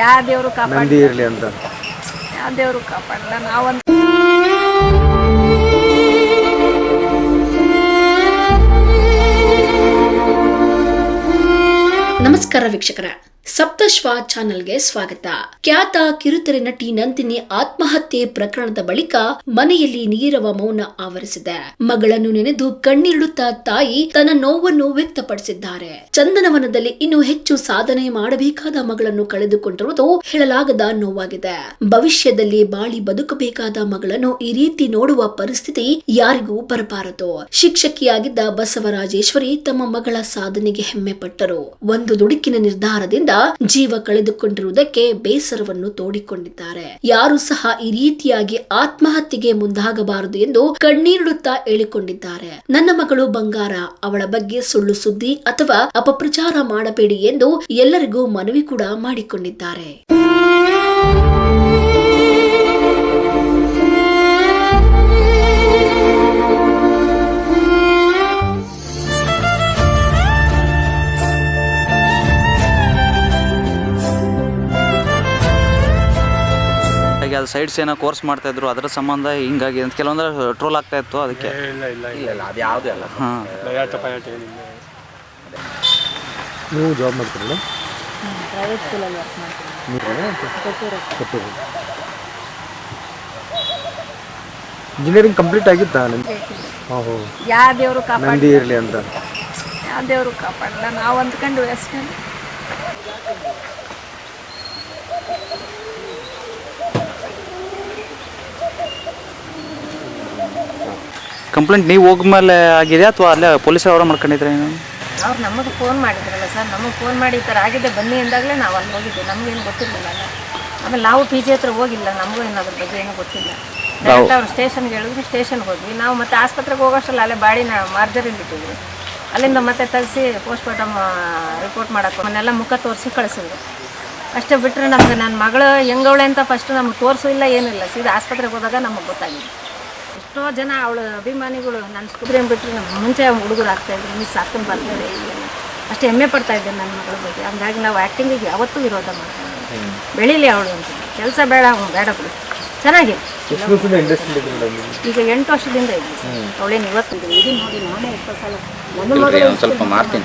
ಯಾವ ದೇವರು ಕಾಪಾಡ ನಂದಿ ಇರಲಿ ಅಂತ. ಯಾ ದೇವರು ಕಾಪಾಡಲ್ಲ ನಾವಂತ ನಮಸ್ಕಾರ ವೀಕ್ಷಕರ. ಸಪ್ತಶ್ವ ಚಾನೆಲ್ಗೆ ಸ್ವಾಗತ. ಖ್ಯಾತ ಕಿರುತೆರೆ ನಟಿ ನಂದಿನಿ ಆತ್ಮಹತ್ಯೆ ಪ್ರಕರಣದ ಬಳಿಕ ಮನೆಯಲ್ಲಿ ನೀರವ ಮೌನ ಆವರಿಸಿದೆ. ಮಗಳನ್ನು ನೆನೆದು ಕಣ್ಣೀರುಡುತ್ತಾ ತಾಯಿ ತನ್ನ ನೋವನ್ನು ವ್ಯಕ್ತಪಡಿಸಿದ್ದಾರೆ. ಚಂದನವನದಲ್ಲಿ ಇನ್ನು ಹೆಚ್ಚು ಸಾಧನೆ ಮಾಡಬೇಕಾದ ಮಗಳನ್ನು ಕಳೆದುಕೊಂಡಿರುವುದು ಹೇಳಲಾಗದ ನೋವಾಗಿದೆ. ಭವಿಷ್ಯದಲ್ಲಿ ಬಾಳಿ ಬದುಕಬೇಕಾದ ಮಗಳನ್ನು ಈ ರೀತಿ ನೋಡುವ ಪರಿಸ್ಥಿತಿ ಯಾರಿಗೂ ಬರಬಾರದು. ಶಿಕ್ಷಕಿಯಾಗಿದ್ದ ಬಸವರಾಜೇಶ್ವರಿ ತಮ್ಮ ಮಗಳ ಸಾಧನೆಗೆ ಹೆಮ್ಮೆ ಪಟ್ಟರು ಒಂದು ದುಡುಕಿನ ನಿರ್ಧಾರದಿಂದ ಜೀವ ಕಳೆದುಕೊಂಡಿರುವುದಕ್ಕೆ ಬೇಸರವನ್ನು ತೋಡಿಕೊಂಡಿದ್ದಾರೆ. ಯಾರು ಸಹ ಈ ರೀತಿಯಾಗಿ ಆತ್ಮಹತ್ಯೆಗೆ ಮುಂದಾಗಬಾರದು ಎಂದು ಕಣ್ಣೀರಿಡುತ್ತಾ ಹೇಳಿಕೊಂಡಿದ್ದಾರೆ. ನನ್ನ ಮಗಳು ಬಂಗಾರ, ಅವಳ ಬಗ್ಗೆ ಸುಳ್ಳು ಸುದ್ದಿ ಅಥವಾ ಅಪಪ್ರಚಾರ ಮಾಡಬೇಡಿ ಎಂದು ಎಲ್ಲರಿಗೂ ಮನವಿ ಕೂಡ ಮಾಡಿಕೊಂಡಿದ್ದಾರೆ. ಅದು ಸೈಡ್ಸ್ ಏನೋ ಕೋರ್ಸ್ ಮಾಡ್ತಾ ಇದ್ರು ಅದರ ಸಂಬಂಧ ಹಿಂಗಾಗಿ ಅಂತ ಕೆಲವೊಂದು ಟ್ರೋಲ್ ಆಗ್ತಾ ಇತ್ತು ಅದಕ್ಕೆ. ಇಲ್ಲ ಇಲ್ಲ ಇಲ್ಲ. ಇಲ್ಲ ಅದು ಯಾವುದೂ ಅಲ್ಲ. ಹಾಂ. ದಯಾಟ ಪಯಾಟ ಏನಿಲ್ಲ ನೀವು ಜಾಬ್ ಮಾಡ್ತೀರಲ್ಲ ಪ್ರೈವೇಟ್ ಸ್ಕೂಲಲ್ಲಿ ವರ್ಕ್ ಮಾಡ್ತೀನಿ. ಇಂಜಿನಿಯರಿಂಗ್ ಕಂಪ್ಲೀಟ್ ಆಗಿತ್ತಾ ನಿಮ್ದು? ಹಾಂ ಹೋ ಯಾವ ದೇವರು ಕಾಪಾಡ ನಂದಿ ಇರಲಿ ಅಂತ. ಯಾವ ದೇವರು ಕಾಪಾಡಲ್ಲ ನಾವು ಅಂದ್ಕೊಂಡು ಅಷ್ಟೇ ಕಂಪ್ಲೇಂಟ್ ನೀವು ಹೋಗ್ಮೇಲೆ ಆಗಿದೆ ಅಥವಾ ಅಲ್ಲೇ ಪೊಲೀಸ್ ಅವರ ಮಾಡ್ಕೊಂಡಿದ್ರೆ ಅವ್ರು ನಮಗೆ ಫೋನ್ ಮಾಡಿದ್ರಲ್ಲ ಸರ್ ನಮಗೆ ಫೋನ್ ಮಾಡಿ ಈ ಥರ ಆಗಿದೆ ಬನ್ನಿ ಅಂದಾಗಲೇ ನಾವು ಅಲ್ಲಿ ಹೋಗಿದ್ದೆ ನಮಗೇನು ಗೊತ್ತಿರಲಿಲ್ಲ ಅಲ್ಲ. ಆಮೇಲೆ ನಾವು ಪಿ ಜಿ ಹತ್ರ ಹೋಗಿಲ್ಲ ನಮಗೂ ಏನು ಅದ್ರ ಬಗ್ಗೆ ಏನೂ ಗೊತ್ತಿಲ್ಲ. ಡೈರೆಕ್ಟ್ ಅವ್ರು ಸ್ಟೇಷನ್ಗೆ ಹೇಳಿದ್ರು ಸ್ಟೇಷನ್ಗೆ ಹೋದ್ವಿ. ನಾವು ಮತ್ತೆ ಆಸ್ಪತ್ರೆಗೆ ಹೋಗೋಷ್ಟಲ್ಲ ಅಲ್ಲೇ ಬಾಡಿನ ಮಾರ್ಜರಿಲಿ ಬಿಟ್ಟಿದ್ವಿ ಅಲ್ಲಿಂದ ಮತ್ತೆ ತರಿಸಿ ಪೋಸ್ಟ್ ಮಾರ್ಟಮ್ ರಿಪೋರ್ಟ್ ಮಾಡೋಕ್ಕೆ ಅವನ್ನೆಲ್ಲ ಮುಖ ತೋರಿಸಿ ಕಳಿಸಿದ್ರು. ಅಷ್ಟೇ ಬಿಟ್ಟರೆ ನಮಗೆ ನನ್ನ ಮಗಳು ಹೆಂಗವಳೆ ಅಂತ ಫಸ್ಟ್ ನಮ್ಗೆ ತೋರಿಸು ಇಲ್ಲ ಏನಿಲ್ಲ ಸೀದಾ ಆಸ್ಪತ್ರೆಗೆ ಹೋದಾಗ ನಮಗೆ ಗೊತ್ತಾಗಿದೆ. ಎಷ್ಟೋ ಜನ ಅವಳು ಅಭಿಮಾನಿಗಳು ನನ್ನ ಸ್ಕೂಲ್ರೇನು ಬಿಟ್ಟರೆ ನಮ್ಮ ಮುಂಚೆ ಹುಡುಗರು ಆಗ್ತಾಯಿದ್ರು ಮಿಸ್ ಆಗ್ತಾನೆ ಬರ್ತಾರೆ ಇಲ್ಲ ಅಷ್ಟು ಹೆಮ್ಮೆ ಪಡ್ತಾ ಇದ್ದೆ ನನ್ನ ಮಗಳ ಬಗ್ಗೆ. ಹಂಗಾಗಿ ನಾವು ಆ್ಯಕ್ಟಿಂಗಿಗೆ ಯಾವತ್ತೂ ವಿರೋಧ ಮಾಡ್ತೀವಿ. ಬೆಳೀಲಿ ಅವಳು ಅಂತ. ಕೆಲಸ ಬೇಡ ಅವ್ನು ಬೇಡ ಬಿಡು. ಚೆನ್ನಾಗಿ ಈಗ ಎಂಟು ವರ್ಷದಿಂದ ಇದ್ದೀವಿ ಅವಳೇನು ಇವತ್ತು ಇದು ಇದು ನೋಡಿ ನಾನೇ ಇಪ್ಪತ್ತು ಸಲ. ನನ್ನ ಮಗಳು ಸ್ವಲ್ಪ ಮಾಡ್ತೀನಿ